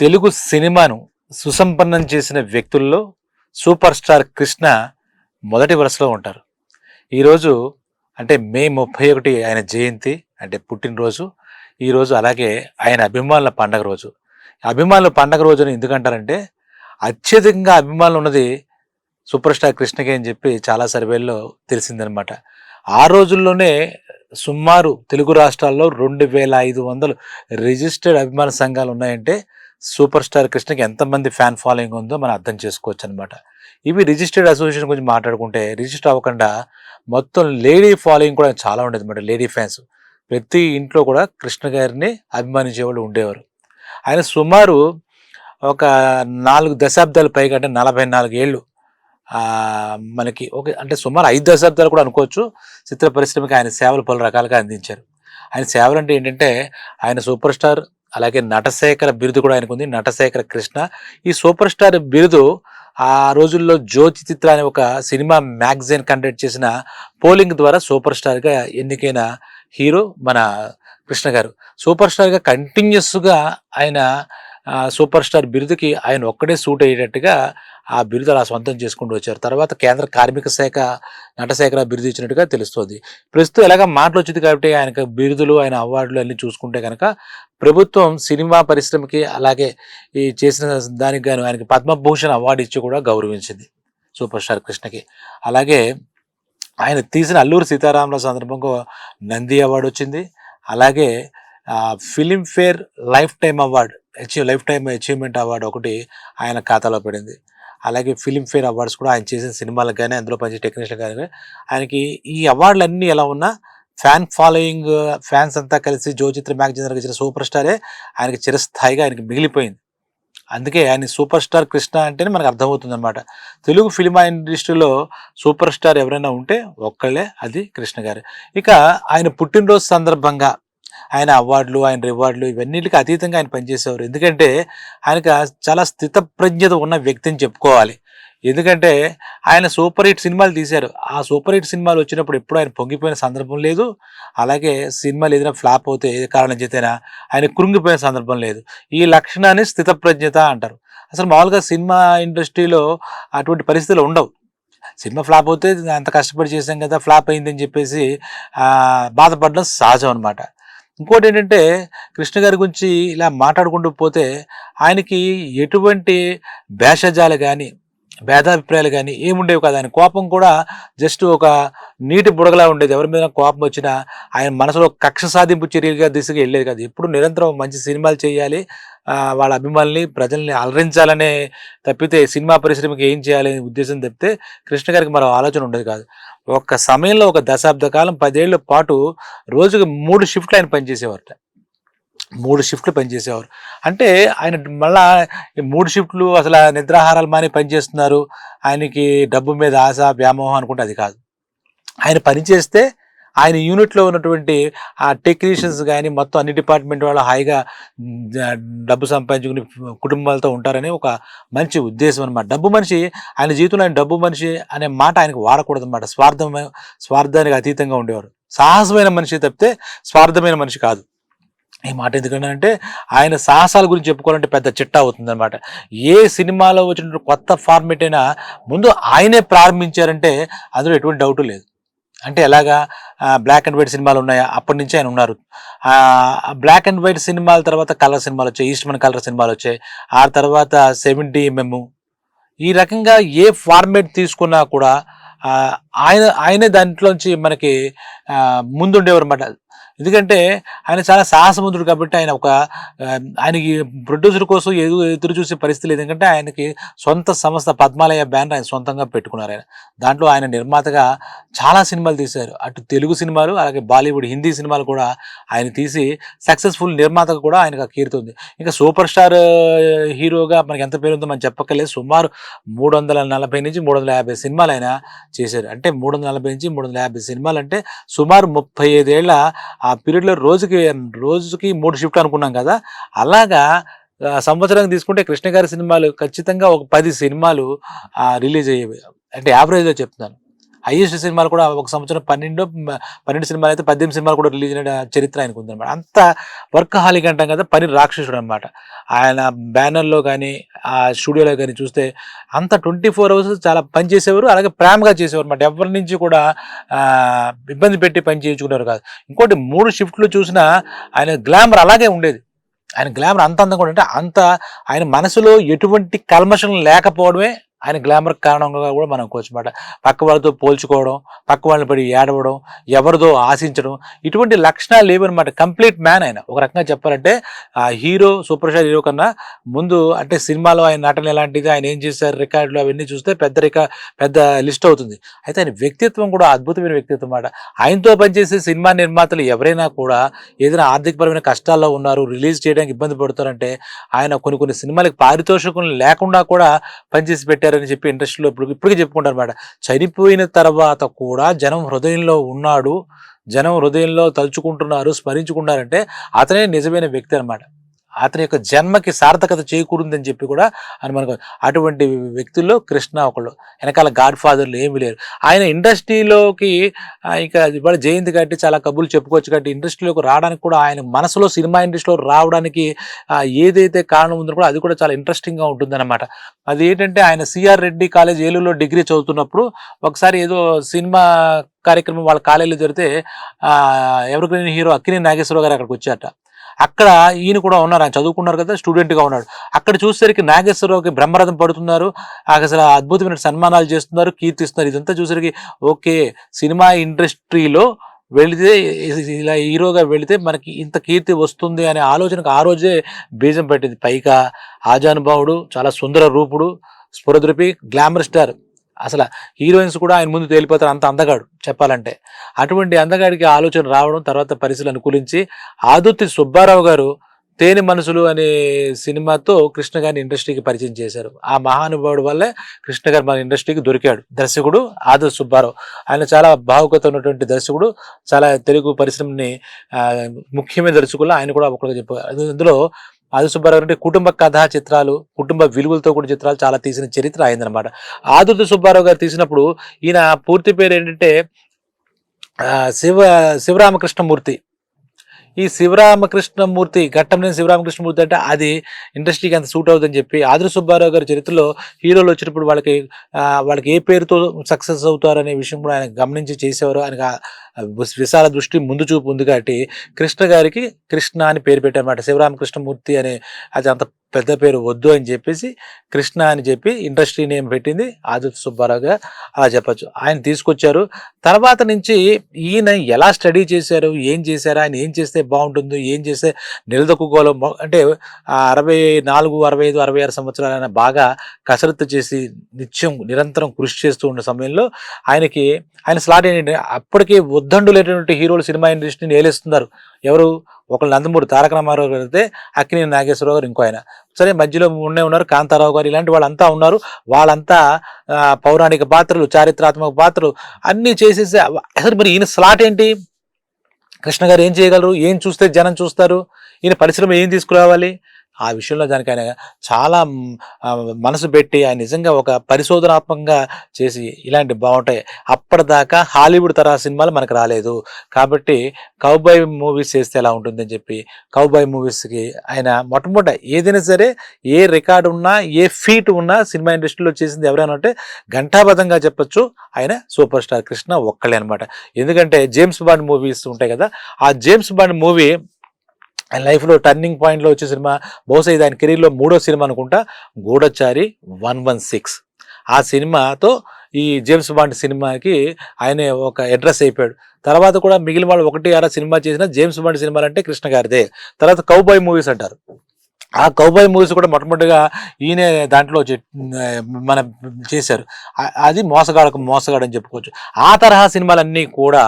తెలుగు సినిమాను సుసంపన్నం చేసిన వ్యక్తుల్లో సూపర్ స్టార్ కృష్ణ మొదటి వరుసలో ఉంటారు. ఈరోజు అంటే మే ముప్పై ఒకటి ఆయన జయంతి అంటే పుట్టినరోజు. ఈరోజు అలాగే ఆయన అభిమానుల పండగ రోజు. అభిమానుల పండగ రోజుని ఎందుకంటారంటే అత్యధికంగా అభిమానులు ఉన్నది సూపర్ స్టార్ కృష్ణకి అని చెప్పి చాలా సర్వేల్లో తెలిసిందనమాట. ఆ రోజుల్లోనే సుమారు తెలుగు రాష్ట్రాల్లో రెండు వేల ఐదు వందలు రిజిస్టర్డ్ అభిమాన సంఘాలు ఉన్నాయంటే సూపర్ స్టార్ కృష్ణకి ఎంతమంది ఫ్యాన్ ఫాలోయింగ్ ఉందో మనం అర్థం చేసుకోవచ్చు అనమాట ఇవి రిజిస్టర్డ్ అసోసియేషన్ గురించి మాట్లాడుకుంటే రిజిస్టర్ అవ్వకుండా మొత్తం లేడీ ఫాలోయింగ్ కూడా చాలా ఉండేది అనమాట లేడీ ఫ్యాన్స్. ప్రతి ఇంట్లో కూడా కృష్ణ గారిని అభిమానించే వాళ్ళు ఉండేవారు. ఆయన సుమారు ఒక నాలుగు దశాబ్దాల పైగా అంటే నలభై నాలుగేళ్ళు మనకి ఒక అంటే సుమారు ఐదు దశాబ్దాలు కూడా అనుకోవచ్చు చిత్ర పరిశ్రమకి ఆయన సేవలు పలు రకాలుగా అందించారు. ఆయన సేవలు అంటే ఏంటంటే ఆయన సూపర్ స్టార్ అలాగే నటశేఖర బిరుదు కూడా ఆయనకు ఉంది నటశేఖర కృష్ణ. ఈ సూపర్ స్టార్ బిరుదు ఆ రోజుల్లో జ్యోతి చిత్ర అనే ఒక సినిమా మ్యాగజైన్ కండక్ట్ చేసిన పోలింగ్ ద్వారా సూపర్ స్టార్గా ఎన్నికైన హీరో మన కృష్ణ గారు. సూపర్ స్టార్గా కంటిన్యూస్గా ఆయన సూపర్ స్టార్ బిరుదుకి ఆయన ఒక్కడే సూట్ అయ్యేటట్టుగా ఆ బిరుదు అలా సొంతం చేసుకుంటూ వచ్చారు. తర్వాత కేంద్ర కార్మిక శాఖ నటశేఖర బిరుదు ఇచ్చినట్టుగా తెలుస్తుంది. ప్రస్తుతం ఎలాగ మాటలు వచ్చింది కాబట్టి ఆయనకు బిరుదులు ఆయన అవార్డులు అన్నీ చూసుకుంటే కనుక ప్రభుత్వం సినిమా పరిశ్రమకి అలాగే ఈ చేసిన దానికి గాను ఆయనకి పద్మభూషణ్ అవార్డు ఇచ్చి కూడా గౌరవించింది సూపర్ స్టార్ కృష్ణకి. అలాగే ఆయన తీసిన అల్లూరు సీతారాముల సందర్భంగా నంది అవార్డు వచ్చింది. అలాగే Filmfare life time award achieve life time achievement award ఒకటి ఆయన ఖాతాలో పడింది. అలాగే ఫిలింఫేర్ అవార్డ్స్ కూడా ఆయన చేసిన సినిమాలకు కానీ అందులో పనిచేసే టెక్నీషియన్ కానీ ఆయనకి ఈ అవార్డులు అన్నీ ఎలా ఉన్నా ఫ్యాన్ ఫాలోయింగ్ ఫ్యాన్స్ అంతా కలిసి జ్యోచిత్ర మ్యాగజైన్ ఇచ్చిన సూపర్ స్టారే ఆయనకి చిరస్థాయిగా ఆయనకి మిగిలిపోయింది. అందుకే ఆయన సూపర్ స్టార్ కృష్ణ అంటేనే మనకు అర్థమవుతుంది అనమాట తెలుగు ఫిలిమా ఇండస్ట్రీలో సూపర్ స్టార్ ఎవరైనా ఉంటే ఒక్కళ్ళే అది కృష్ణ గారు. ఇక ఆయన పుట్టినరోజు సందర్భంగా ఆయన అవార్డులు ఆయన రివార్డులు ఇవన్నిటికి అతీతంగా ఆయన పనిచేసేవారు. ఎందుకంటే ఆయనకు చాలా స్థితప్రజ్ఞత ఉన్న వ్యక్తి అని చెప్పుకోవాలి. ఎందుకంటే ఆయన సూపర్ హిట్ సినిమాలు తీశారు. ఆ సూపర్ హిట్ సినిమాలు వచ్చినప్పుడు ఎప్పుడు ఆయన పొంగిపోయిన సందర్భం లేదు. అలాగే సినిమాలు ఏదైనా ఫ్లాప్ అవుతే ఏ కారణం చేతైనా ఆయన కృంగిపోయిన సందర్భం లేదు. ఈ లక్షణాన్ని స్థితప్రజ్ఞత అంటారు. అసలు మామూలుగా సినిమా ఇండస్ట్రీలో అటువంటి పరిస్థితులు ఉండవు. సినిమా ఫ్లాప్ అవుతే అంత కష్టపడి చేసాం కదా ఫ్లాప్ అయిందని చెప్పేసి బాధపడడం సహజం అనమాట ఇంకోటి ఏంటంటే కృష్ణ గారి గురించి ఇలా మాట్లాడుకుంటూ పోతే ఆయనకి ఎటువంటి భేషజాలు కానీ భేదాభిప్రాయాలు కానీ ఏముండేవి కాదు. ఆయన కోపం కూడా జస్ట్ ఒక నీటి బుడగలా ఉండేది. ఎవరి మీద కోపం వచ్చినా ఆయన మనసులో కక్ష సాధింపు చర్యగా దిశగా వెళ్ళేది కాదు. ఎప్పుడు నిరంతరం మంచి సినిమాలు చేయాలి వాళ్ళ అభిమానుల్ని ప్రజల్ని అలరించాలనే తప్పితే సినిమా పరిశ్రమకి ఏం చేయాలనే ఉద్దేశం తప్పితే కృష్ణ గారికి మరో ఆలోచన ఉండేది కాదు. ఒక్క సమయంలో ఒక దశాబ్ద కాలం పదేళ్ళ పాటు రోజుకు మూడు షిఫ్ట్లు ఆయన పనిచేసేవారట. మూడు షిఫ్ట్లు పనిచేసేవారు. అంటే ఆయన మళ్ళా మూడు షిఫ్ట్లు అసలు ఆ నిద్రాహారాలు మాని పనిచేస్తున్నారు. ఆయనకి డబ్బు మీద ఆశ వ్యామోహం అనుకుంటే అది కాదు. ఆయన పనిచేస్తే ఆయన యూనిట్లో ఉన్నటువంటి ఆ టెక్నీషియన్స్ కానీ మొత్తం అన్ని డిపార్ట్మెంట్ వాళ్ళు హాయిగా డబ్బు సంపాదించుకుని కుటుంబాలతో ఉంటారని ఒక మంచి ఉద్దేశం అనమాట డబ్బు మనిషి ఆయన జీవితంలో ఆయన డబ్బు మనిషి అనే మాట ఆయనకు వాడకూడదు అనమాట స్వార్థం స్వార్థానికి అతీతంగా ఉండేవారు. సాహసమైన మనిషి తప్పితే స్వార్థమైన మనిషి కాదు. ఈ మాట ఎందుకంటే ఆయన సాహసాల గురించి చెప్పుకోవాలంటే పెద్ద చిట్టా అవుతుంది అనమాట ఏ సినిమాలో వచ్చిన కొత్త ఫార్మేట్ అయినా ముందు ఆయనే ప్రారంభించారంటే అందులో ఎటువంటి డౌట్ లేదు. అంటే ఎలాగా? బ్లాక్ అండ్ వైట్ సినిమాలు ఉన్నాయా? అప్పటి నుంచి ఆయన ఉన్నారు. బ్లాక్ అండ్ వైట్ సినిమాల తర్వాత కలర్ సినిమాలు వచ్చాయి. ఈస్ట్మన్ కలర్ సినిమాలు వచ్చాయి. ఆ తర్వాత సెవెంటీ ఎంఎం ఈ రకంగా ఏ ఫార్మేట్ తీసుకున్నా కూడా ఆయన ఆయనే దాంట్లోంచి మనకి ముందుండేవారు అన్నమాట. ఎందుకంటే ఆయన చాలా సాహసముద్రుడు కాబట్టి ఆయన ఒక ఆయనకి ప్రొడ్యూసర్ కోసం ఎదురు ఎదురు చూసే పరిస్థితి లేదు. ఎందుకంటే ఆయనకి సొంత సంస్థ పద్మాలయ బ్యానర్ ఆయన సొంతంగా పెట్టుకున్నారు ఆయన. దాంట్లో ఆయన నిర్మాతగా చాలా సినిమాలు తీశారు. అటు తెలుగు సినిమాలు అలాగే బాలీవుడ్ హిందీ సినిమాలు కూడా ఆయన తీసి సక్సెస్ఫుల్ నిర్మాతగా కూడా ఆయనకు కీర్తుంది ఇంకా సూపర్ స్టార్ హీరోగా మనకి ఎంత పేరు ఉందో మనం చెప్పక్కర్లేదు. సుమారు మూడు వందల నలభై నుంచి మూడు వందల యాభై సినిమాలు ఆయన చేశారు. అంటే మూడు వందల నలభై నుంచి మూడు వందల యాభై సినిమాలు అంటే సుమారు ముప్పై ఐదేళ్ళ ఆ పీరియడ్లో రోజుకి రోజుకి మూడు షిఫ్ట్ అనుకున్నాం కదా అలాగా సంవత్సరానికి తీసుకుంటే కృష్ణ గారి సినిమాలు ఖచ్చితంగా ఒక పది సినిమాలు రిలీజ్ అయ్యేవి. అంటే యావరేజ్లో చెప్తున్నాను. హైయెస్ట్ సినిమాలు కూడా ఒక సంవత్సరం పన్నెండు పన్నెండు సినిమాలు అయితే పద్దెనిమిది సినిమాలు కూడా రిలీజ్ అయిన చరిత్ర ఆయనకు ఉందన్నమాట. అంత వర్క్ హాలిక్ అంటాం కదా పని రాక్షసుడు అనమాట ఆయన బ్యానర్లో కానీ ఆ స్టూడియోలో కానీ చూస్తే అంత ట్వంటీ ఫోర్ అవర్స్ చాలా పని చేసేవారు అలాగే ప్రేమగా చేసేవారు అనమాట ఎవరి నుంచి కూడా ఇబ్బంది పెట్టి పని చేయించుకునేవారు కాదు. ఇంకోటి మూడు షిఫ్ట్లు చూసినా ఆయన గ్లామర్ అలాగే ఉండేది. ఆయన గ్లామర్ అంత అందంగా ఉంటే అంటే అంత ఆయన మనసులో ఎటువంటి కల్మషం లేకపోవడమే ఆయన గ్లామర్ కారణంగా కూడా మనం కోచమాట పక్క వాళ్ళతో పోల్చుకోవడం పక్క వాళ్ళని పడి ఏడవడం ఎవరిదో ఆశించడం ఇటువంటి లక్షణాలు లేవన్నమాట. కంప్లీట్ మ్యాన్ ఆయన. ఒక రకంగా చెప్పాలంటే ఆ హీరో సూపర్ స్టార్ హీరో కన్నా ముందు అంటే సినిమాలో ఆయన నటన ఎలాంటిది ఆయన ఏం చేశారు రికార్డులు అవన్నీ చూస్తే పెద్ద రికా పెద్ద లిస్ట్ అవుతుంది. అయితే ఆయన వ్యక్తిత్వం కూడా అద్భుతమైన వ్యక్తిత్వం అన్నమాట. ఆయనతో పనిచేసే సినిమా నిర్మాతలు ఎవరైనా కూడా ఏదైనా ఆర్థికపరమైన కష్టాల్లో ఉన్నారు రిలీజ్ చేయడానికి ఇబ్బంది పడుతారంటే ఆయన కొన్ని కొన్ని సినిమాలకు పారితోషికం లేకుండా కూడా పనిచేసి అని చెప్పి ఇండస్ట్రీలో ఇప్పుడు ఇప్పటికీ చెప్పుకుంటారు అనమాట చనిపోయిన తర్వాత కూడా జనం హృదయంలో ఉన్నాడు జనం హృదయంలో తలుచుకుంటున్నారు స్మరించుకున్నారంటే అతనే నిజమైన వ్యక్తి అన్నమాట. అతని యొక్క జన్మకి సార్థకత చేకూరుందని చెప్పి కూడా అని మనకు అటువంటి వ్యక్తుల్లో కృష్ణ ఒకళ్ళు. వెనకాల గాడ్ ఫాదర్లు ఏమీ లేరు. ఆయన ఇండస్ట్రీలోకి ఇంకా ఇవాళ జయంతి కట్టి చాలా కబుర్లు చెప్పుకోవచ్చు కాబట్టి ఇండస్ట్రీలోకి రావడానికి కూడా ఆయన మనసులో సినిమా ఇండస్ట్రీలో రావడానికి ఏదైతే కారణం ఉందో కూడా అది కూడా చాలా ఇంట్రెస్టింగ్గా ఉంటుందన్నమాట. అది ఏంటంటే ఆయన సిఆర్ రెడ్డి కాలేజ్ ఏలూరులో డిగ్రీ చదువుతున్నప్పుడు ఒకసారి ఏదో సినిమా కార్యక్రమం వాళ్ళ కాలేజీలో జరిగితే ఎవరికైనా హీరో అక్కినే నాగేశ్వరరావు గారు అక్కడికి వచ్చారట. అక్కడ ఈయన కూడా ఉన్నారు. ఆయన చదువుకున్నారు కదా స్టూడెంట్గా ఉన్నాడు. అక్కడ చూసేసరికి నాగేశ్వరరావుకి బ్రహ్మరథం పడుతున్నారు. అసలు అద్భుతమైన సన్మానాలు చేస్తున్నారు కీర్తిస్తున్నారు. ఇదంతా చూసేసరికి ఓకే సినిమా ఇండస్ట్రీలో వెళితే ఇలా హీరోగా వెళితే మనకి ఇంత కీర్తి వస్తుంది అనే ఆలోచనకు ఆ రోజే బీజం పెట్టింది. పైగా ఆజానుభావుడు చాలా సుందర రూపుడు స్ఫురద్రూపి గ్లామర్ స్టార్. అసలు హీరోయిన్స్ కూడా ఆయన ముందు తేలిపోతారు అంత అందగాడు చెప్పాలంటే. అటువంటి అందగాడికి ఆలోచన రావడం తర్వాత పరిస్థితులు అనుకూలించి ఆదుర్తి సుబ్బారావు గారు తేనె మనసులు అనే సినిమాతో కృష్ణ గారిని ఇండస్ట్రీకి పరిచయం చేశారు. ఆ మహానుభావుడు వల్లే కృష్ణ గారు మన ఇండస్ట్రీకి దొరికాడు. దర్శకుడు ఆదర్ సుబ్బారావు. ఆయన చాలా భావుకత ఉన్నటువంటి దర్శకుడు చాలా తెలుగు పరిశ్రమని ముఖ్యమైన దర్శకుల్లో ఆయన కూడా ఒకరిగా చెప్పారు. అందులో ఆది సుబ్బారావు అంటే కుటుంబ కథా చిత్రాలు కుటుంబ విలువలతో కూడిన చిత్రాలు చాలా తీసిన చరిత్ర అయిందనమాట ఆదుర్తి సుబ్బారావు గారు తీసినప్పుడు ఈయన పూర్తి పేరు ఏంటంటే ఆ, శివ శివరామకృష్ణమూర్తి. ఈ శివరామకృష్ణమూర్తి ఘట్టంలేని శివరామకృష్ణమూర్తి అంటే అది ఇండస్ట్రీకి అంత సూట్ అవుతుందని చెప్పి ఆదిరి సుబ్బారావు గారి చరిత్రలో హీరోలు వచ్చినప్పుడు వాళ్ళకి వాళ్ళకి ఏ పేరుతో సక్సెస్ అవుతారు అనే విషయం కూడా ఆయన గమనించి చేసేవారు. ఆయనకు విశాల దృష్టి ముందు చూపు ఉంది కాబట్టి కృష్ణ గారికి కృష్ణ అని పేరు పెట్టారన్నమాట. శివరామకృష్ణమూర్తి అనే అది అంత పెద్ద పేరు వద్దు అని చెప్పేసి కృష్ణ అని చెప్పి ఇండస్ట్రీ నేమ్ పెట్టింది ఆదిత్య సుబ్బారావుగా అలా చెప్పొచ్చు. ఆయన తీసుకొచ్చారు. తర్వాత నుంచి ఈయన ఎలా స్టడీ చేశారు ఏం చేశారు ఆయన ఏం చేస్తే బాగుంటుందో ఏం చేస్తే నిలదొక్కుకోవాలో అంటే ఆ అరవై నాలుగు అరవై ఐదు అరవై ఆరు సంవత్సరాలు ఆయన బాగా కసరత్తు చేసి నిత్యం నిరంతరం కృషి చేస్తూ ఉన్న సమయంలో ఆయనకి ఆయన స్లాట్ ఏంటంటే అప్పటికే ఉద్దండులేటటువంటి హీరోలు సినిమా ఇండస్ట్రీని ఏలేస్తున్నారు. ఎవరు? ఒకళ్ళు నందమూరి తారక రామారావు గారు అయితే అక్కినేని నాగేశ్వరరావు గారు ఇంకో ఆయన. సరే మధ్యలో ఉండే ఉన్నారు కాంతారావు గారు. ఇలాంటి వాళ్ళంతా ఉన్నారు. వాళ్ళంతా పౌరాణిక పాత్రలు చారిత్రాత్మక పాత్రలు అన్నీ చేసేసి అసలు మరి ఈయన స్లాట్ ఏంటి? కృష్ణ గారు ఏం చేయగలరు? ఏం చూస్తే జనం చూస్తారు? ఈయన పరిశ్రమ ఏం తీసుకురావాలి? ఆ విషయంలో దానికి ఆయన చాలా మనసు పెట్టి ఆయన నిజంగా ఒక పరిశోధనాత్మకంగా చేసి ఇలాంటి బాగుంటాయి. అప్పటిదాకా హాలీవుడ్ తరహా సినిమాలు మనకు రాలేదు. కాబట్టి కౌబాయ్ మూవీస్ చేస్తే ఎలా ఉంటుందని చెప్పి కౌబాయ్ మూవీస్కి ఆయన మొట్టమొదట ఏదైనా సరే ఏ రికార్డు ఉన్నా ఏ ఫీట్ ఉన్నా సినిమా ఇండస్ట్రీలో చేసింది ఎవరైనా అంటే ఘంటాబద్ధంగా చెప్పొచ్చు. ఆయన సూపర్ స్టార్ కృష్ణ ఒక్కలే అనమాట ఎందుకంటే జేమ్స్ బాండ్ మూవీస్ ఉంటాయి కదా ఆ జేమ్స్ బాండ్ మూవీ లైఫ్లో టర్నింగ్ పాయింట్లో వచ్చే సినిమా బహుశా ఇది ఆయన కెరీర్లో మూడో సినిమా అనుకుంటా గూఢచారి వన్ వన్ సిక్స్. ఆ సినిమాతో ఈ జేమ్స్ బాండ్ సినిమాకి ఆయన ఒక అడ్రస్ అయిపోయాడు. తర్వాత కూడా మిగిలిన వాళ్ళు ఒకటి అర సినిమా చేసిన జేమ్స్ బాండ్ సినిమాలు అంటే కృష్ణ గారిదే. తర్వాత కౌబాయ్ మూవీస్ అంటారు. ఆ కౌబాయ్ మూవీస్ కూడా మొట్టమొదటిగా ఈయనే దాంట్లో మన చేశారు. అది మోసగాడకు మోసగాడు అని చెప్పుకోవచ్చు. ఆ తరహా సినిమాలన్నీ కూడా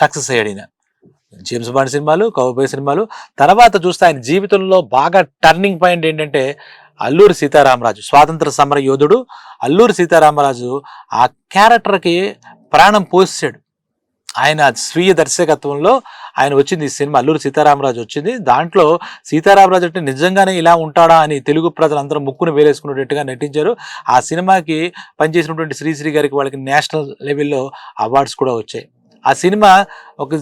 సక్సెస్ అయ్యాడు ఈయన. జేమ్స్ బాండ్ సినిమాలు కౌబాయ్ సినిమాలు. తర్వాత చూస్తే ఆయన జీవితంలో బాగా టర్నింగ్ పాయింట్ ఏంటంటే అల్లూరి సీతారామరాజు స్వాతంత్ర సమర యోధుడు అల్లూరి సీతారామరాజు ఆ క్యారెక్టర్కి ప్రాణం పోసాడు ఆయన స్వీయ దర్శకత్వంలో ఆయన వచ్చింది ఈ సినిమా అల్లూరి సీతారామరాజు వచ్చింది. దాంట్లో సీతారామరాజు అంటే నిజంగానే ఇలా ఉంటాడా అని తెలుగు ప్రజలందరూ ముక్కును వేలేసుకునేటట్టుగా నటించారు. ఆ సినిమాకి పనిచేసినటువంటి శ్రీశ్రీ గారికి వాళ్ళకి నేషనల్ లెవెల్లో అవార్డ్స్ కూడా వచ్చాయి. ఆ సినిమా ఒక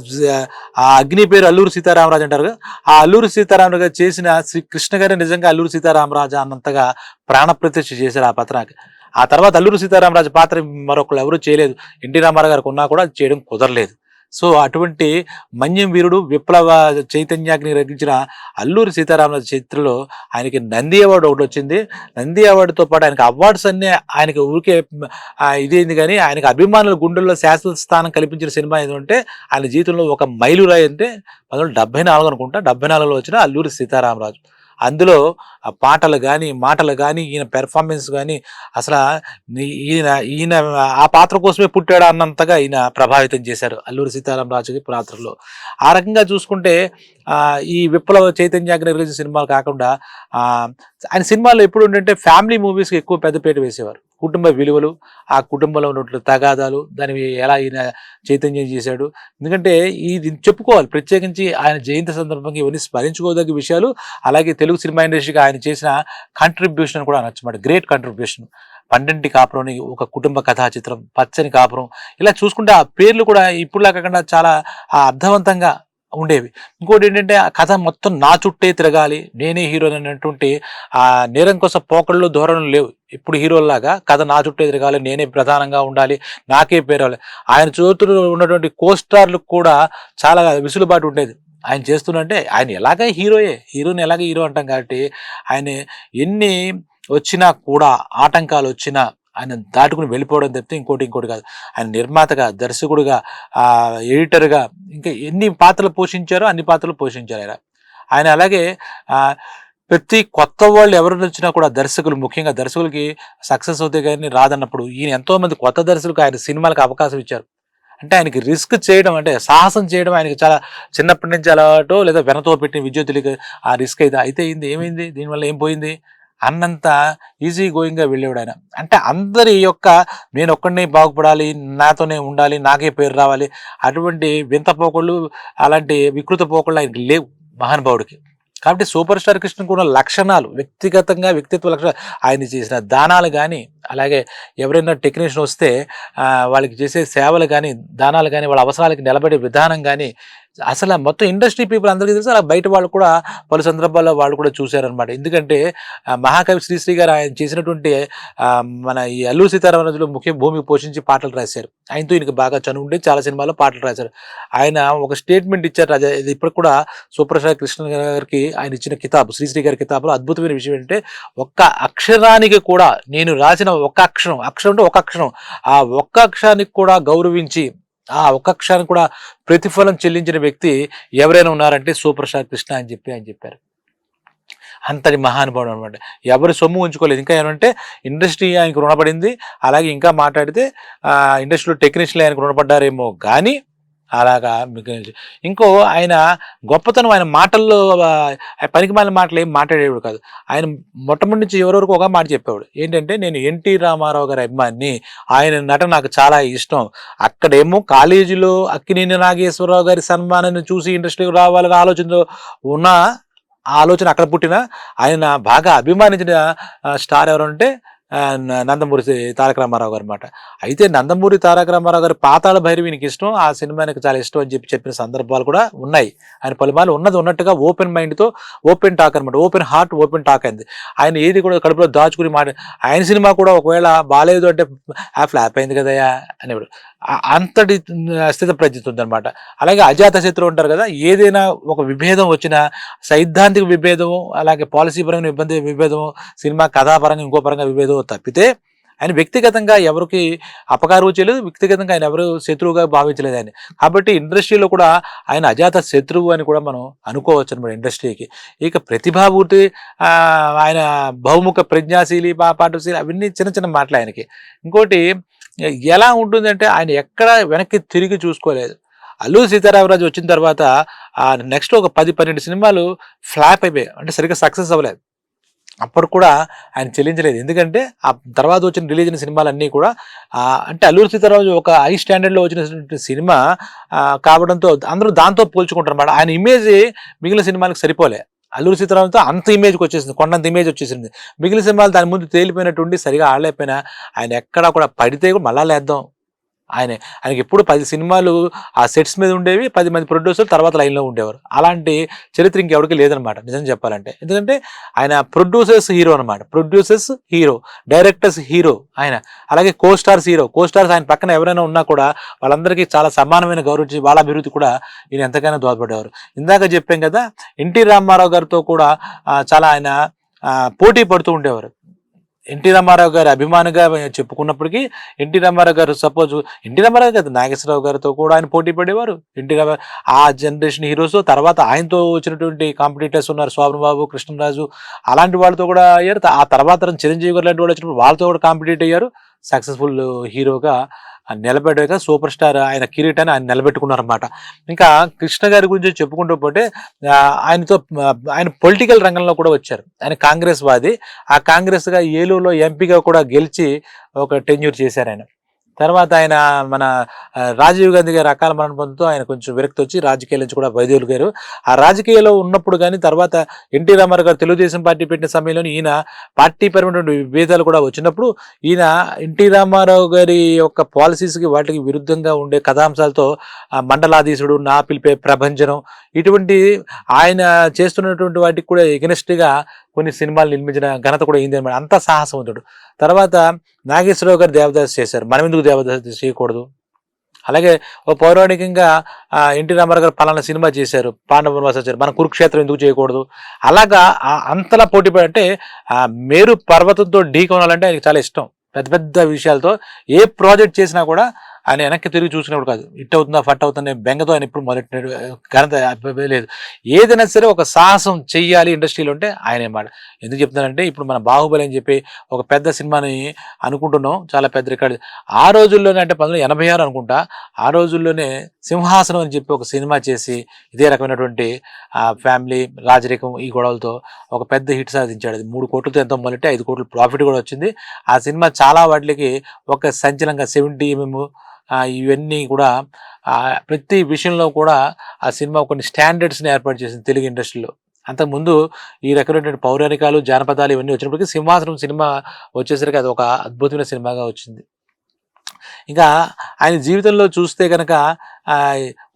ఆ అగ్ని పేరు అల్లూరు సీతారామరాజు అంటారు ఆ అల్లూరు సీతారామరాజు గారు చేసిన శ్రీ కృష్ణ గారు నిజంగా అల్లూరు సీతారామరాజు అన్నంతగా ప్రాణప్రతిష్ఠ చేశారు ఆ పాత్రకి ఆ తర్వాత అల్లూరు సీతారామరాజు పాత్ర మరొకరు ఎవరూ చేయలేదు. ఎన్టీ రామారావు గారికి ఉన్నా కూడా చేయడం కుదరలేదు. సో అటువంటి మన్యం వీరుడు విప్లవ చైతన్యాగ్ని రచించిన అల్లూరి సీతారామరాజు చరిత్రలో ఆయనకి నంది అవార్డు ఒకటి వచ్చింది. నంది అవార్డుతో పాటు ఆయనకి అవార్డ్స్ అన్నీ ఆయనకి ఊరికే ఇదేంది కానీ ఆయనకి అభిమానుల గుండెల్లో శాశ్వత స్థానం కల్పించిన సినిమా ఏదంటే ఆయన జీవితంలో ఒక మైలురాయి అంటే పంతొమ్మిది డెబ్బై నాలుగు అనుకుంటా. డెబ్బై నాలుగులో వచ్చిన అల్లూరి సీతారామరాజు. అందులో ఆ పాటలు కానీ మాటలు కానీ ఈయన పెర్ఫార్మెన్స్ కానీ అసలు ఈయన ఈయన ఆ పాత్ర కోసమే పుట్టాడు అన్నంతగా ఈయన ప్రభావితం చేశారు అల్లూరి సీతారామరాజుకి పాత్రలో. ఆ రకంగా చూసుకుంటే ఈ విప్లవ చైతన్యాగ్ని గురించి సినిమాలు కాకుండా ఆయన సినిమాల్లో ఎప్పుడు ఏంటంటే ఫ్యామిలీ మూవీస్కి ఎక్కువ పెద్దపేట వేసేవారు. కుటుంబ విలువలు ఆ కుటుంబంలో ఉన్నటువంటి తగాదాలు దాని ఎలా ఈయన చైతన్యం చేశాడు. ఎందుకంటే ఇది చెప్పుకోవాలి ప్రత్యేకించి ఆయన జయంతి సందర్భంగా ఇవన్నీ స్మరించుకోదగ్గ విషయాలు. అలాగే తెలుగు సినిమా ఇండస్ట్రీకి ఆయన చేసిన కాంట్రిబ్యూషన్ కూడా నచ్చమాట గ్రేట్ కాంట్రిబ్యూషన్ పండంటి కాపురం ఒక కుటుంబ కథా చిత్రం పచ్చని కాపురం. ఇలా చూసుకుంటే ఆ పేర్లు కూడా ఇప్పుడులా కాకుండా చాలా అర్థవంతంగా ఉండేవి. ఇంకోటి ఏంటంటే ఆ కథ మొత్తం నా చుట్టే తిరగాలి నేనే హీరో అనేటువంటి ఆ నేరం కోసం పోకళ్ళు ధోరణులు లేవు. ఇప్పుడు హీరోల్లాగా కథ నా చుట్టే తిరగాలి నేనే ప్రధానంగా ఉండాలి నాకే పేరు ఆయన చూతులు ఉన్నటువంటి కోస్టార్లకు కూడా చాలా విసులుబాటు ఉండేది. ఆయన చేస్తున్నంటే ఆయన ఎలాగ హీరోయే హీరోని ఎలాగ హీరో అంటాం కాబట్టి ఆయన ఎన్ని వచ్చినా కూడా ఆటంకాలు వచ్చినా ఆయన దాటుకుని వెళ్ళిపోవడం తప్పితే ఇంకోటి ఇంకోటి కాదు. ఆయన నిర్మాతగా దర్శకుడుగా ఎడిటర్గా ఇంకా ఎన్ని పాత్రలు పోషించారో అన్ని పాత్రలు పోషించారు ఆయన. ఆయన అలాగే ప్రతి కొత్త వాళ్ళు ఎవరు వచ్చినా కూడా దర్శకులు ముఖ్యంగా దర్శకులకి సక్సెస్ అవుతే కానీ రాదన్నప్పుడు ఈయన ఎంతో మంది కొత్త దర్శకులకు ఆయన సినిమాలకు అవకాశం ఇచ్చారు. అంటే ఆయనకి రిస్క్ చేయడం అంటే సాహసం చేయడం ఆయనకి చాలా చిన్నప్పటి నుంచి అలవాటు లేదా వెనతో పెట్టిన విద్యార్థులకి ఆ రిస్క్ అయితే అయితే అయింది ఏమైంది? దీనివల్ల ఏం పోయింది? అన్నంత ఈజీ గోయింగ్గా వెళ్ళేవాడు ఆయన. అంటే అందరి యొక్క నేను ఒక్కడినే బాగుపడాలి నాతోనే ఉండాలి నాకే పేరు రావాలి అటువంటి వింత పోకళ్ళు అలాంటి వికృత పోకళ్ళు ఆయనకి లేవు మహానుభావుడికి. కాబట్టి సూపర్ స్టార్ కృష్ణకు ఉన్న లక్షణాలు వ్యక్తిగతంగా వ్యక్తిత్వ లక్షణాలు ఆయన చేసిన దానాలు కానీ అలాగే ఎవరైనా టెక్నీషియన్ వస్తే వాళ్ళకి చేసే సేవలు కానీ దానాలు కానీ వాళ్ళ అవసరాలకి నిలబడే విధానం కానీ అసలు మొత్తం ఇండస్ట్రీ పీపుల్ అందరికీ తెలుసు? అలా బయట వాళ్ళు కూడా పలు సందర్భాల్లో వాళ్ళు కూడా చూశారనమాట ఎందుకంటే మహాకవి శ్రీశ్రీ గారు ఆయన చేసినటువంటి మన ఈ అల్లు సీతారామరాజులో ముఖ్య భూమి పోషించి పాటలు రాశారు. ఆయనతో ఈయనకి బాగా చనువు ఉండే చాలా సినిమాల్లో పాటలు రాశారు. ఆయన ఒక స్టేట్మెంట్ ఇచ్చారు రాజా ఇది ఇప్పుడు కూడా సూపర్ కృష్ణ గారికి ఆయన ఇచ్చిన కితాబు శ్రీశ్రీ గారి కితాబులో అద్భుతమైన విషయం ఏంటంటే ఒక్క అక్షరానికి కూడా నేను రాసిన ఒక్క అక్షరం అక్షరం అంటే ఒక అక్షరం ఆ ఒక్క అక్షరానికి కూడా గౌరవించి ఆ ఒక్క కూడా ప్రతిఫలం చెల్లించిన వ్యక్తి ఎవరైనా ఉన్నారంటే సూపర్ కృష్ణ అని చెప్పి ఆయన చెప్పారు. అంతటి మహానుభావుడు అనమాట ఎవరు సొమ్ము ఉంచుకోలేదు. ఇంకా ఏమంటే ఇండస్ట్రీ ఆయనకు రుణపడింది. అలాగే ఇంకా మాట్లాడితే ఇండస్ట్రీలో టెక్నీషియన్లు ఆయనకు రుణపడ్డారేమో. కానీ అలాగా మీకు ఇంకో ఆయన గొప్పతనం ఆయన మాటల్లో ఆ, పనికి మాలిన మాటలు ఏం మాట్లాడేవాడు కాదు. ఆయన మొట్టమొదటి నుంచి ఎవరి వరకు ఒక మాట చెప్పేవాడు. ఏంటంటే నేను ఎన్టీ రామారావు గారి అభిమాని ఆయన నట నాకు చాలా ఇష్టం. అక్కడేమో కాలేజీలో అక్కినేని నాగేశ్వరరావు గారి సన్మానాన్ని చూసి ఇండస్ట్రీకి రావాలనే ఆలోచనలో ఉన్న ఆలోచన అక్కడ పుట్టిన ఆయన బాగా అభిమానించిన స్టార్ ఎవరంటే నందమూరి తారక రామారావు గారు అనమాట అయితే నందమూరి తారక రామారావు గారు పాతాళ భైరవి ఇష్టం ఆ సినిమా నాకు చాలా ఇష్టం అని చెప్పి చెప్పిన సందర్భాలు కూడా ఉన్నాయి. ఆయన పలుమార్లు ఉన్నది ఉన్నట్టుగా ఓపెన్ మైండ్తో ఓపెన్ టాక్ అనమాట ఓపెన్ హార్ట్ ఓపెన్ టాక్ అయింది. ఆయన ఏది కూడా కడుపులో దాచుకుని మాట ఆయన సినిమా కూడా ఒకవేళ బాగాలేదు అంటే ఆ ఫ్లాప్ అయింది కదయా అనేవాడు. అంతటి స్థిత ప్రజ్ఞత ఉందన్నమాట అలాగే అజాత శత్రువు ఉంటారు కదా ఏదైనా ఒక విభేదం వచ్చినా సైద్ధాంతిక విభేదము అలాగే పాలసీ పరంగా ఇబ్బంది విభేదము సినిమా కథాపరంగా ఇంకో పరంగా విభేదం తప్పితే ఆయన వ్యక్తిగతంగా ఎవరికి అపకారం చేయలేదు వ్యక్తిగతంగా ఆయన ఎవరు శత్రువుగా భావించలేదు ఆయన. కాబట్టి ఇండస్ట్రీలో కూడా ఆయన అజాత శత్రువు అని కూడా మనం అనుకోవచ్చు అనమాట ఇండస్ట్రీకి. ఇక ప్రతిభాభూతి ఆయన బహుముఖ ప్రజ్ఞాశీలి పా- పాఠశీలి అవన్నీ చిన్న చిన్న మాటలు ఆయనకి. ఇంకోటి ఎలా ఉంటుందంటే ఆయన ఎక్కడ వెనక్కి తిరిగి చూసుకోలేదు. అల్లు సీతారామరాజు వచ్చిన తర్వాత ఆ నెక్స్ట్ ఒక పది పన్నెండు సినిమాలు ఫ్లాప్ అయిపోయాయి. అంటే సరిగ్గా సక్సెస్ అవ్వలేదు. అప్పుడు కూడా ఆయన చెల్లించలేదు. ఎందుకంటే ఆ తర్వాత వచ్చిన రిలీజ్ అయిన సినిమాలన్నీ కూడా అంటే అల్లూరి సీతారామరాజు ఒక హై స్టాండర్డ్లో వచ్చిన సినిమా కావడంతో అందరూ దాంతో పోల్చుకుంటారు అన్నమాట. ఆయన ఇమేజ్ మిగిలిన సినిమాలకు సరిపోలే. అల్లూరి సీతారామతో అంత ఇమేజ్కి వచ్చేసింది కొండంత ఇమేజ్ వచ్చేసింది. మిగిలిన సినిమాలు దాని ముందు తేలిపోయినట్టుండి సరిగా ఆడలేకపోయినా ఆయన ఎక్కడా కూడా పడితే కూడా మళ్ళా లేద్దాం. ఆయన. ఆయనకి ఎప్పుడు పది సినిమాలు ఆ సెట్స్ మీద ఉండేవి పది మంది ప్రొడ్యూసర్లు తర్వాత లైన్లో ఉండేవారు. అలాంటి చరిత్ర ఇంకెవరికి లేదనమాట నిజం చెప్పాలంటే. ఎందుకంటే ఆయన ప్రొడ్యూసర్స్ హీరో అనమాట ప్రొడ్యూసర్స్ హీరో డైరెక్టర్స్ హీరో ఆయన. అలాగే co stars hero. Co stars ఆయన పక్కన ఎవరైనా ఉన్నా కూడా వాళ్ళందరికీ చాలా సమానమైన గౌరవించి వాళ్ళ అభివృద్ధి కూడా ఈయన ఎంతగానో దోహదపడేవారు. ఇందాక చెప్పాం కదా ఎన్టీ రామారావు గారితో కూడా చాలా ఆయన పోటీ పడుతూ ఉండేవారు. ఎన్టీ రామారావు గారి అభిమానిగా చెప్పుకున్నప్పటికీ ఎన్టీ రామారావు గారు సపోజ్ ఎన్టీ రామారావు గారు నాగేశ్వరరావు గారితో కూడా ఆయన పోటీ పడేవారు. ఎన్టీ రామారావు ఆ జనరేషన్ హీరోస్ తర్వాత ఆయనతో వచ్చినటువంటి కాంపిటీటర్స్ ఉన్నారు శోభన్ కృష్ణరాజు అలాంటి వాళ్ళతో కూడా అయ్యారు. ఆ తర్వాత చిరంజీవి గారు లాంటి వాళ్ళు వచ్చినప్పుడు వాళ్ళతో కూడా కాంపిటీట్ అయ్యారు. సక్సెస్ఫుల్ హీరోగా నిలబెట్టాక సూపర్ స్టార్ ఆయన కిరీటాన్ని ఆయన నిలబెట్టుకున్నారన్నమాట. ఇంకా కృష్ణ గారి గురించి చెప్పుకుంటూ పోతే ఆయనతో ఆయన పొలిటికల్ రంగంలో కూడా వచ్చారు. ఆయన కాంగ్రెస్ వాది. ఆ కాంగ్రెస్గా ఏలూరులో ఎంపీగా కూడా గెలిచి ఒక టెన్యూర్ చేశారు ఆయన. తర్వాత ఆయన మన రాజీవ్ గాంధీ గారి అకాల మరణంతో ఆయన కొంచెం విరక్తి వచ్చి రాజకీయాల నుంచి కూడా వైద్యులు ఆ రాజకీయాల్లో ఉన్నప్పుడు కానీ తర్వాత ఎన్టీ రామారావు గారు తెలుగుదేశం పార్టీ పెట్టిన సమయంలో ఈయన పార్టీ పరమైనటువంటి విభేదాలు కూడా వచ్చినప్పుడు ఈయన ఎన్టీ రామారావు గారి యొక్క పాలసీస్కి వాటికి విరుద్ధంగా ఉండే కథాంశాలతో మండలాధీశుడు నా పిలిపే ప్రభంజనం ఇటువంటి ఆయన చేస్తున్నటువంటి వాటికి కూడా ఎగనెస్ట్గా కొన్ని సినిమాలు నిర్మించిన ఘనత కూడా అయింది అనమాట అంత సాహసవంతుడు. తర్వాత నాగేశ్వరరావు గారు దేవదాస్ చేశారు. మనం ఎందుకు దేవదాస్ చేయకూడదు? అలాగే ఓ పౌరాణికంగా ఎన్టీ రామారావు గారు పలానా సినిమా చేశారు. పాండవ వనవాసాచారు మన కురుక్షేత్రం ఎందుకు చేయకూడదు? అలాగా అంతలా పోటీ అంటే ఆ మేరు పర్వతంతో ఢీ కొనాలంటే ఆయనకి చాలా ఇష్టం. పెద్ద పెద్ద విషయాలతో ఏ ప్రాజెక్ట్ చేసినా కూడా ఆయన వెనక్కి తిరిగి చూసినప్పుడు కాదు ఇట్ అవుతుందా ఫట్ అవుతుందా బెంగతో ఆయన ఇప్పుడు మొదటి ఘనత లేదు. ఏదైనా సరే ఒక సాహసం చెయ్యాలి ఇండస్ట్రీలో ఉంటే ఆయన మాట. ఎందుకు చెప్తున్నానంటే ఇప్పుడు మన బాహుబలి అని చెప్పి ఒక పెద్ద సినిమాని అనుకుంటున్నాం చాలా పెద్ద రికార్డు. ఆ రోజుల్లోనే అంటే పంతొమ్మిది ఎనభై ఆరు అనుకుంటా ఆ రోజుల్లోనే సింహాసనం అని చెప్పి ఒక సినిమా చేసి ఇదే రకమైనటువంటి ఆ ఫ్యామిలీ రాజరికం ఈ గొడవలతో ఒక పెద్ద హిట్ సాధించాడు. అది మూడు కోట్లతో ఎంతో మొదలెట్టి ఐదు కోట్ల ప్రాఫిట్ కూడా వచ్చింది. ఆ సినిమా చాలా వాటికి ఒక సంచలనంగా సెవెంటీ ఎంఎం ఇవన్నీ కూడా ప్రతి విషయంలో కూడా ఆ సినిమా కొన్ని స్టాండర్డ్స్ని ఏర్పాటు చేసింది తెలుగు ఇండస్ట్రీలో. అంతకుముందు ఈ రకమైనటువంటి పౌరాణికాలు జానపదాలు ఇవన్నీ వచ్చినప్పటికీ సింహాసనం సినిమా వచ్చేసరికి అది ఒక అద్భుతమైన సినిమాగా వచ్చింది. ఇంకా ఆయన జీవితంలో చూస్తే కనుక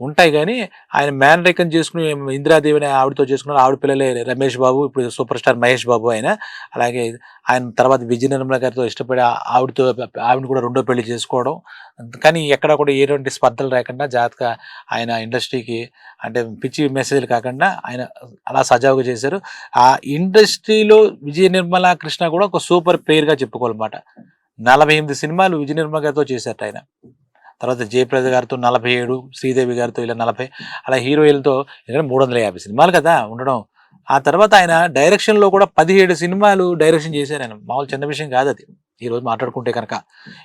ఉంటాయి కానీ ఆయన మేనరికం చేసుకుని ఇందిరాదేవి ఆవిడతో చేసుకున్నారు. ఆవిడ పిల్లలే రమేష్ బాబు ఇప్పుడు సూపర్ స్టార్ మహేష్ బాబు ఆయన. అలాగే ఆయన తర్వాత విజయ నిర్మల గారితో ఇష్టపడి ఆవిడతో ఆవిడని కూడా రెండో పెళ్ళి చేసుకోవడం. కానీ ఎక్కడ కూడా ఎటువంటి స్పర్ధలు లేకుండా జాగ్రత్తగా ఆయన ఇండస్ట్రీకి అంటే పిచ్చి మెసేజ్లు కాకుండా ఆయన అలా సజావుగా చేశారు. ఆ ఇండస్ట్రీలో విజయ నిర్మల కృష్ణ కూడా ఒక సూపర్ పేరుగా చెప్పుకోవాలన్నమాట. నలభై ఎనిమిది సినిమాలు విజయ నిర్మల గారితో చేశారట ఆయన. తర్వాత జయప్రద గారితో నలభై ఏడు శ్రీదేవి గారితో ఇలా నలభై అలా హీరోయిన్తో ఎందుకంటే మూడు వందల యాభై సినిమాలు కదా ఉండడం. ఆ తర్వాత ఆయన డైరెక్షన్లో కూడా పదిహేడు సినిమాలు డైరెక్షన్ చేశారు ఆయన. మామూలు చిన్న విషయం కాదు అది. ఈ రోజు మాట్లాడుకుంటే కనుక.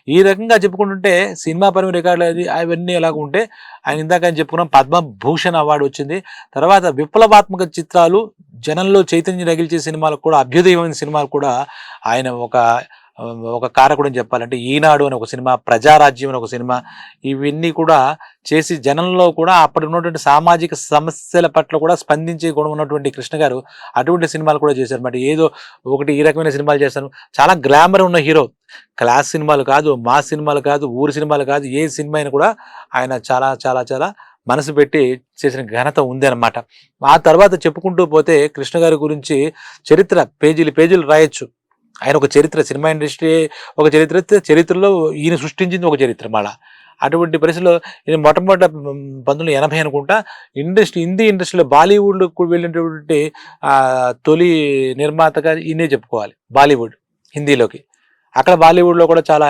ఈ రకంగా చెప్పుకుంటుంటే సినిమా పరమ రికార్డులు అది అవన్నీ ఎలాగ ఉంటే ఆయన ఇందాక అని చెప్పుకున్నాం పద్మభూషణ్ అవార్డు వచ్చింది. తర్వాత విప్లవాత్మక చిత్రాలు జనంలో చైతన్యం రగిల్చే సినిమాలకు కూడా అభ్యుదయమైన సినిమాలు కూడా ఆయన ఒక ఒక కారకుడు అని చెప్పాలంటే ఈనాడు అని ఒక సినిమా ప్రజారాజ్యం అని ఒక సినిమా ఇవన్నీ కూడా చేసి జనంలో కూడా అప్పటి ఉన్నటువంటి సామాజిక సమస్యల పట్ల కూడా స్పందించే గుణం ఉన్నటువంటి కృష్ణ గారు అటువంటి సినిమాలు కూడా చేశారు. మరి ఏదో ఒకటి ఈ రకమైన సినిమాలు చేస్తాను చాలా గ్లామర్ ఉన్న హీరో. క్లాస్ సినిమాలు కాదు మా సినిమాలు కాదు ఊరి సినిమాలు కాదు ఏ సినిమా అయినా కూడా ఆయన చాలా చాలా చాలా మనసు పెట్టి చేసిన ఘనత ఉంది అనమాట ఆ తర్వాత చెప్పుకుంటూ పోతే కృష్ణ గారి గురించి చరిత్ర పేజీలు పేజీలు రాయొచ్చు. ఆయన ఒక చరిత్ర సినిమా ఇండస్ట్రీ ఒక చరిత్ర చరిత్రలో ఈయన సృష్టించింది ఒక చరిత్ర మళ్ళా. అటువంటి పరిస్థితిలో ఈయన మొట్టమొదట పంతొమ్మిది ఎనభై అనుకుంటా ఇండస్ట్రీ హిందీ ఇండస్ట్రీలో బాలీవుడ్కు వెళ్ళినటువంటి తొలి నిర్మాతగా ఈయనే చెప్పుకోవాలి బాలీవుడ్ హిందీలోకి. అక్కడ బాలీవుడ్లో కూడా చాలా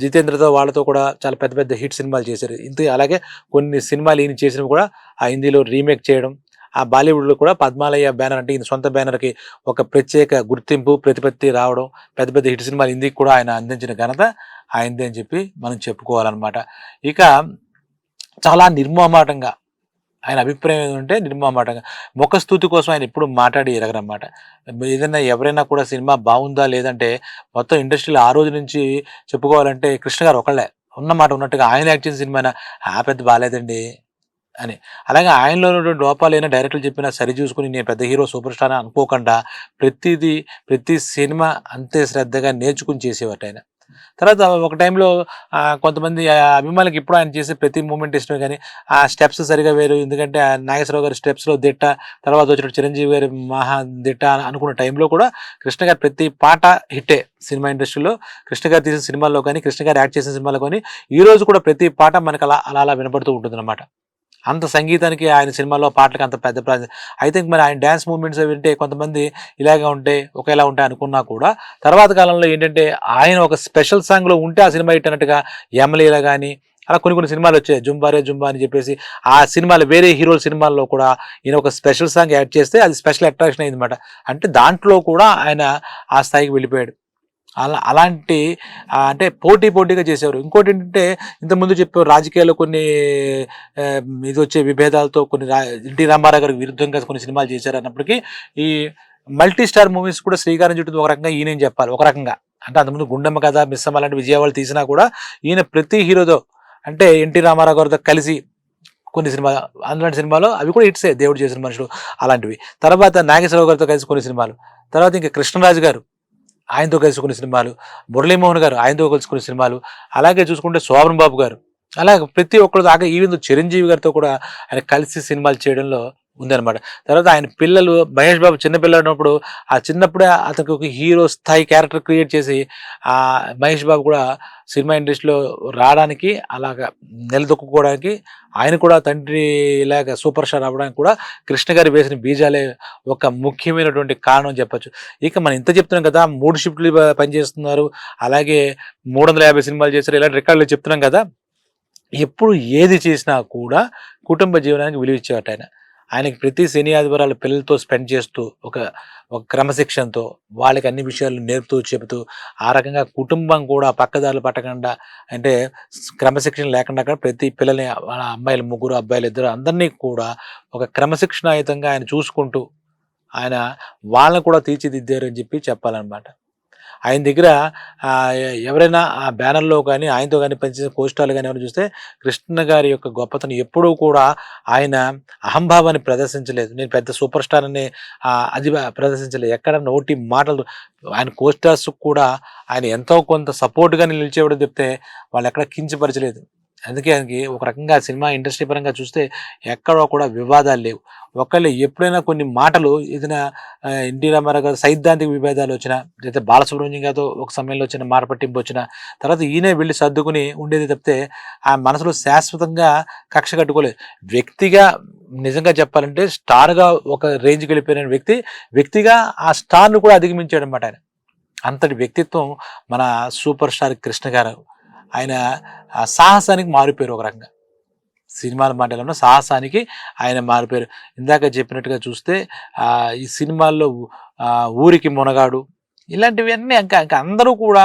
జితేంద్రతో వాళ్ళతో కూడా చాలా పెద్ద పెద్ద హిట్ సినిమాలు చేశారు. ఇంత అలాగే కొన్ని సినిమాలు ఈయన చేసినవి కూడా ఆ హిందీలో రీమేక్ చేయడం ఆ బాలీవుడ్లో కూడా పద్మాలయ బ్యానర్ అంటే ఈయన సొంత బ్యానర్కి ఒక ప్రత్యేక గుర్తింపు ప్రతిపత్తి రావడం పెద్ద పెద్ద హిట్ సినిమాలు హిందీకి కూడా ఆయన అందించిన ఘనత ఆయనదే అని చెప్పి మనం చెప్పుకోవాలన్నమాట. ఇక చాలా నిర్మమాటంగా ఆయన అభిప్రాయం ఏంటంటే ముఖ ముఖస్థుతి కోసం ఆయన ఎప్పుడు మాట్లాడి ఎరగరన్నమాట. ఏదైనా ఎవరైనా కూడా సినిమా బాగుందా లేదంటే మొత్తం ఇండస్ట్రీలో ఆ రోజు నుంచి చెప్పుకోవాలంటే కృష్ణ గారు ఒకళ్ళే ఉన్నమాట ఉన్నట్టుగా ఆయన యాక్ట్ చేసిన సినిమా ఆ పెద్ద బాగాలేదండి అని. అలాగే ఆయనలో ఉన్నటువంటి లోపాలైనా డైరెక్టర్లు చెప్పినా సరి చూసుకుని నేను పెద్ద హీరో సూపర్ స్టార్ అనుకోకుండా ప్రతిదీ ప్రతి సినిమా అంతే శ్రద్ధగా నేర్చుకుని చేసేవారు ఆయన. తర్వాత ఒక టైంలో కొంతమంది ఆ, అభిమానులకు ఇప్పుడు ఆయన చేసే ప్రతి మూమెంట్ ఇష్టమే కానీ ఆ స్టెప్స్ సరిగా వేరు. ఎందుకంటే ఆ నాగేశ్వరరావు గారి స్టెప్స్లో దిట్ట తర్వాత వచ్చిన చిరంజీవి గారి మహా దిట్ట అనుకున్న టైంలో కూడా కృష్ణ గారి ప్రతి పాట హిట్టే సినిమా ఇండస్ట్రీలో. కృష్ణ గారు తీసిన సినిమాల్లో కానీ కృష్ణ గారు యాక్ట్ చేసిన సినిమాలో కానీ ఈ రోజు కూడా ప్రతి పాట మనకు అలా అలా అలా వినపడుతూ ఉంటుంది అంత సంగీతానికి ఆయన సినిమాలో పాటలకు అంత పెద్ద ప్రాధాన్యత. ఐ థింక్ మరి ఆయన డ్యాన్స్ మూమెంట్స్ వింటే కొంతమంది ఇలాగే ఉంటాయి ఒకేలా ఉంటాయి అనుకున్నా కూడా తర్వాత కాలంలో ఏంటంటే ఆయన ఒక స్పెషల్ సాంగ్లో ఉంటే ఆ సినిమా హిట్ అన్నట్టుగా ఎమ్మెల్యేలా కానీ అలా కొన్ని కొన్ని సినిమాలు వచ్చాయి. జుంబారే జుంబా అని చెప్పేసి ఆ సినిమాలు వేరే హీరోల సినిమాల్లో కూడా ఈయన ఒక స్పెషల్ సాంగ్ యాడ్ చేస్తే అది స్పెషల్ అట్రాక్షన్ అయింది అనమాట అంటే దాంట్లో కూడా ఆయన ఆ స్థాయికి వెళ్ళిపోయాడు. అలా అలాంటి అంటే పోటీ పోటీగా చేసేవారు. ఇంకోటి ఏంటంటే ఇంతకుముందు చెప్పారు రాజకీయాల్లో కొన్ని ఇది వచ్చే విభేదాలతో కొన్ని రా ఎన్టీ రామారావు గారికి విరుద్ధంగా కొన్ని సినిమాలు చేశారు అన్నప్పటికీ ఈ మల్టీ స్టార్ మూవీస్ కూడా శ్రీకారం చుట్టూ ఒక రకంగా ఈయనేం చెప్పాలి ఒక రకంగా. అంటే అంతకుముందు గుండమ్మ కథ మిస్సమ్మ లాంటి విజయవాళ్ళు తీసినా కూడా ఈయన ప్రతి హీరోతో అంటే ఎన్టీ రామారావు గారితో కలిసి కొన్ని సినిమా అందులాంటి సినిమాలు అవి కూడా హిట్సే దేవుడు చేసిన మనుషులు అలాంటివి. తర్వాత నాగేశ్వరరావు గారితో కలిసి కొన్ని సినిమాలు. తర్వాత ఇంకా కృష్ణరాజు గారు ఆయనతో కలిసి కొన్ని సినిమాలు మురళీమోహన్ గారు ఆయనతో కలిసి కొన్ని సినిమాలు అలాగే చూసుకుంటే శోభన్ బాబు గారు. అలాగే ప్రతి ఒక్కరు దాకా ఈవెన్ చిరంజీవి గారితో కూడా ఆయన కలిసి సినిమాలు చేయడంలో ఉందన్నమాట. తర్వాత ఆయన పిల్లలు మహేష్ బాబు చిన్నపిల్లలు ఉన్నప్పుడు ఆ చిన్నప్పుడే అతనికి ఒక హీరో స్థాయి క్యారెక్టర్ క్రియేట్ చేసి ఆ మహేష్ బాబు కూడా సినిమా ఇండస్ట్రీలో రావడానికి అలాగా నిలదొక్కుకోవడానికి ఆయన కూడా తండ్రి ఇలాగ సూపర్ స్టార్ అవ్వడానికి కూడా కృష్ణ గారు వేసిన బీజాలే ఒక ముఖ్యమైనటువంటి కారణం చెప్పొచ్చు. ఇక మనం ఇంత చెప్తున్నాం కదా మూడు షిఫ్ట్లు పనిచేస్తున్నారు అలాగే మూడు వందల యాభై సినిమాలు చేశారు ఇలాంటి రికార్డులు చెప్తున్నాం కదా ఎప్పుడు ఏది చేసినా కూడా కుటుంబ జీవనానికి విలువ ఇచ్చేవాట ఆయన ఆయనకి ప్రతి శని ఆదివారాలు పిల్లలతో స్పెండ్ చేస్తూ ఒక ఒక క్రమశిక్షణతో వాళ్ళకి అన్ని విషయాలు నేర్పుతూ చెబుతూ ఆ రకంగా కుటుంబం కూడా పక్కదారులు పట్టకుండా అంటే క్రమశిక్షణ లేకుండా కూడా ప్రతి పిల్లల్ని వాళ్ళ అమ్మాయిలు ముగ్గురు అబ్బాయిలు ఇద్దరు అందరినీ కూడా ఒక క్రమశిక్షణాయుతంగా ఆయన చూసుకుంటూ ఆయన వాళ్ళని కూడా తీర్చిదిద్దారు అని చెప్పి చెప్పాలన్నమాట. ఆయన దగ్గర ఎవరైనా ఆ బ్యానర్లో కానీ ఆయనతో కానీ పనిచేసిన పోస్టాలు కానీ ఎవరైనా చూస్తే కృష్ణ గారి యొక్క గొప్పతనం ఎప్పుడూ కూడా ఆయన అహంభావాన్ని ప్రదర్శించలేదు. నేను పెద్ద సూపర్ స్టార్ అని అది ప్రదర్శించలేదు. ఎక్కడ నోటి మాటలు ఆయన కోస్టార్స్ కూడా ఆయన ఎంతో కొంత సపోర్ట్గా నిలిచేవాడు చెప్తే వాళ్ళు ఎక్కడ కించపరచలేదు. అందుకే ఆయనకి ఒక రకంగా సినిమా ఇండస్ట్రీ పరంగా చూస్తే ఎక్కడో కూడా వివాదాలు లేవు. ఒకళ్ళు ఎప్పుడైనా కొన్ని మాటలు ఏదైనా ఎన్టీ రామారావు గారు సైద్ధాంతిక విభేదాలు వచ్చినా లేదా బాలసుబ్రహ్మణ్యం గారితో ఒక సమయంలో వచ్చిన మాట పట్టింపు వచ్చిన తర్వాత ఈయనే వెళ్ళి సర్దుకుని ఉండేది తప్పితే ఆ మనసులో శాశ్వతంగా కక్ష కట్టుకోలేదు. వ్యక్తిగా నిజంగా చెప్పాలంటే స్టార్గా ఒక రేంజ్కి వెళ్ళిపోయిన వ్యక్తి వ్యక్తిగా ఆ స్టార్ను కూడా అధిగమించాడు అనమాట ఆయన. అంతటి వ్యక్తిత్వం మన సూపర్ స్టార్ కృష్ణ గారు. ఆయన సాహసానికి మారిపోయారు ఒక రకంగా. సినిమాల మండలంలో సాహసానికి ఆయన మారిపోయారు ఇందాక చెప్పినట్టుగా చూస్తే ఈ సినిమాల్లో ఊరికి మునగాడు ఇలాంటివన్నీ ఇంకా ఇంకా అందరూ కూడా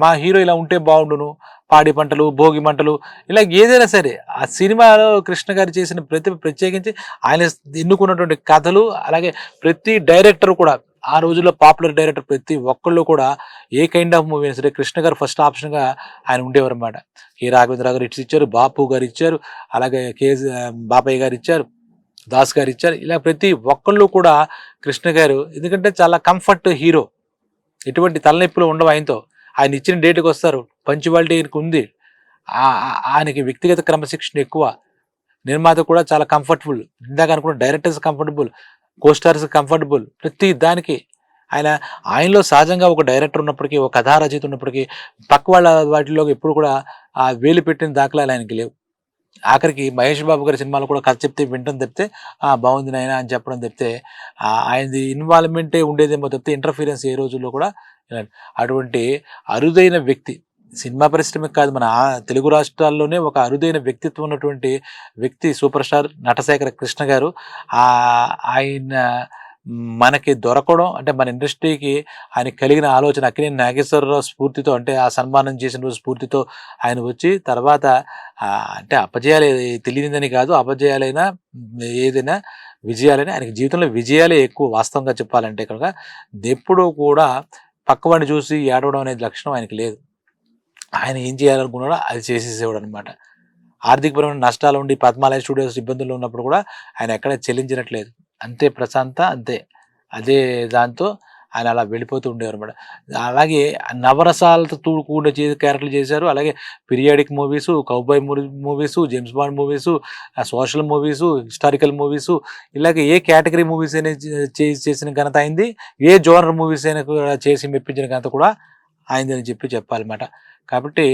మా హీరో ఇలా ఉంటే బాగుండును. పాడి పంటలు భోగి మంటలు ఇలా ఏదైనా సరే ఆ సినిమాలో కృష్ణ గారు చేసిన ప్రతి ప్రత్యేకించి ఆయన ఎన్నుకున్నటువంటి కథలు అలాగే ప్రతి డైరెక్టర్ కూడా ఆ రోజుల్లో పాపులర్ డైరెక్టర్ ప్రతి ఒక్కళ్ళు కూడా ఏ కైండ్ ఆఫ్ మూవీ అయినా సరే కృష్ణ గారు ఫస్ట్ ఆప్షన్గా ఆయన ఉండేవారు అనమాట కె రాఘవేంద్ర గారు ఇట్స్ ఇచ్చారు బాపు గారు ఇచ్చారు అలాగే కే బాపయ్య గారు ఇచ్చారు దాస్ గారు ఇచ్చారు. ఇలా ప్రతి ఒక్కళ్ళు కూడా కృష్ణ గారు ఎందుకంటే చాలా కంఫర్ట్ హీరో ఎటువంటి తలనొప్పులు ఉండవు ఆయనతో. ఆయన ఇచ్చిన డేట్కి వస్తారు. పంచువాలిటీ ఆయనకు ఉంది. ఆ- ఆయనకి వ్యక్తిగత క్రమశిక్షణ ఎక్కువ. నిర్మాత కూడా చాలా కంఫర్టబుల్ ఇందాక అనుకున్న డైరెక్టర్స్ కంఫర్టబుల్ కోస్టార్స్ కంఫర్టబుల్ ప్రతి దానికి ఆయన ఆయనలో సహజంగా ఒక డైరెక్టర్ ఉన్నప్పటికీ ఒక కథా రచయిత ఉన్నప్పటికీ పక్క వాళ్ళ వాటిలో ఎప్పుడు కూడా ఆ వేలు పెట్టిన దాఖలాలు ఆయనకి లేవు. ఆఖరికి మహేష్ బాబు గారి సినిమాలు కూడా కథ చెప్తే వింటం తప్పితే బాగుంది నాయన అని చెప్పడం తప్పితే ఆయనది ఇన్వాల్వ్మెంటే ఉండేదేమో తప్పితే ఇంటర్ఫీరెన్స్ ఏ రోజుల్లో కూడా అటువంటి అరుదైన వ్యక్తి సినిమా పరిశ్రమకి కాదు మన తెలుగు రాష్ట్రాల్లోనే ఒక అరుదైన వ్యక్తిత్వం ఉన్నటువంటి వ్యక్తి సూపర్ స్టార్ నటశేఖర కృష్ణ గారు. ఆయన మనకి దొరకడం అంటే మన ఇండస్ట్రీకి ఆయన కలిగిన ఆలోచన అక్కినేని నాగేశ్వరరావు స్ఫూర్తితో అంటే ఆ సన్మానం చేసిన రోజు స్ఫూర్తితో ఆయన వచ్చి తర్వాత అంటే అపజయాలు తెలియదని కాదు అపజయాలైనా ఏదైనా విజయాలని ఆయనకి జీవితంలో విజయాలే ఎక్కువ వాస్తవంగా చెప్పాలంటే కనుక ఎప్పుడూ కూడా పక్కవాడిని చూసి ఏడవడం అనేది లక్షణం ఆయనకి లేదు. ఆయన ఏం చేయాలనుకున్నాడో అది చేసేసేవాడు అనమాట ఆర్థికపరమైన నష్టాలు ఉండి పద్మాలయ స్టూడియోస్ ఇబ్బందులు ఉన్నప్పుడు కూడా ఆయన ఎక్కడ చెల్లించినట్లేదు. అంతే ప్రశాంత అంతే. అదే దాంతో ఆయన అలా వెళ్ళిపోతూ ఉండేవారు అనమాట అలాగే నవరసాలతో తూ కూడిన చే క్యారెక్టర్లు చేశారు. అలాగే periodic movies cowboy movies James Bond movies social movies historical movies ఇలాగే ఏ కేటగిరీ మూవీస్ అయినా చేసిన ఘనత అయింది. ఏ జోనర్ మూవీస్ అయినా కూడా చేసి మెప్పించిన ఘనత కూడా అయింది అని చెప్పి చెప్పాలన్నమాట. కాబట్టి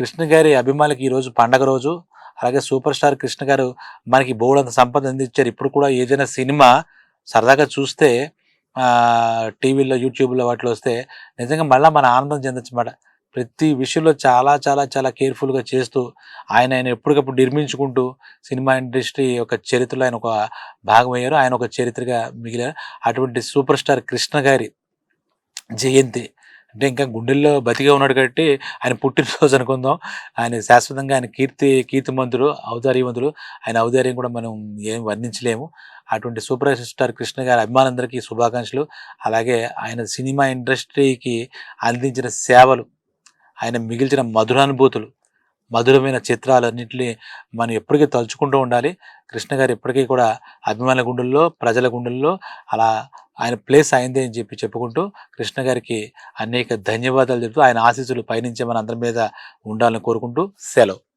కృష్ణ గారి అభిమానులకు ఈరోజు పండగ రోజు అలాగే సూపర్ స్టార్ కృష్ణ గారు మనకి బోర్డంత సంపద అందించారు. ఇప్పుడు కూడా ఏదైనా సినిమా సరదాగా చూస్తే టీవీలో యూట్యూబ్లో వాటిలో వస్తే నిజంగా మళ్ళీ మన ఆనందం చెందొచ్చు అన్నమాట ప్రతి విషయంలో చాలా చాలా చాలా కేర్ఫుల్గా చేస్తూ ఆయన ఆయన ఎప్పటికప్పుడు నిర్మించుకుంటూ సినిమా ఇండస్ట్రీ యొక్క చరిత్రలో ఆయన ఒక భాగం అయ్యారు ఆయన ఒక చరిత్రగా మిగిలారు. అటువంటి సూపర్ స్టార్ కృష్ణ గారి జయంతి అంటే ఇంకా గుండెల్లో బతికే ఉన్నాడు కాబట్టి ఆయన పుట్టినరోజు అనుకుందాం. ఆయన శాశ్వతంగా ఆయన కీర్తి కీర్తిమంతుడు ఔదార్యవంతుడు. ఆయన ఔదార్యం కూడా మనం ఏం వర్ణించలేము. అటువంటి సూపర్ స్టార్ కృష్ణ గారి అభిమానందరికీ శుభాకాంక్షలు. అలాగే ఆయన సినిమా ఇండస్ట్రీకి అందించిన సేవలు ఆయన మిగిల్చిన మధురానుభూతులు మధురమైన చిత్రాలన్నింటినీ మనం ఎప్పటికీ తలుచుకుంటూ ఉండాలి. కృష్ణ గారు ఎప్పటికీ కూడా అభిమానుల గుండెల్లో ప్రజల గుండెల్లో అలా ఆయన ప్లేస్ అయింది అని చెప్పి చెప్పుకుంటూ కృష్ణ గారికి అనేక ధన్యవాదాలు చెప్తూ ఆయన ఆశీస్సులు పయనించే మన అందరి మీద ఉండాలని కోరుకుంటూ సెలవు.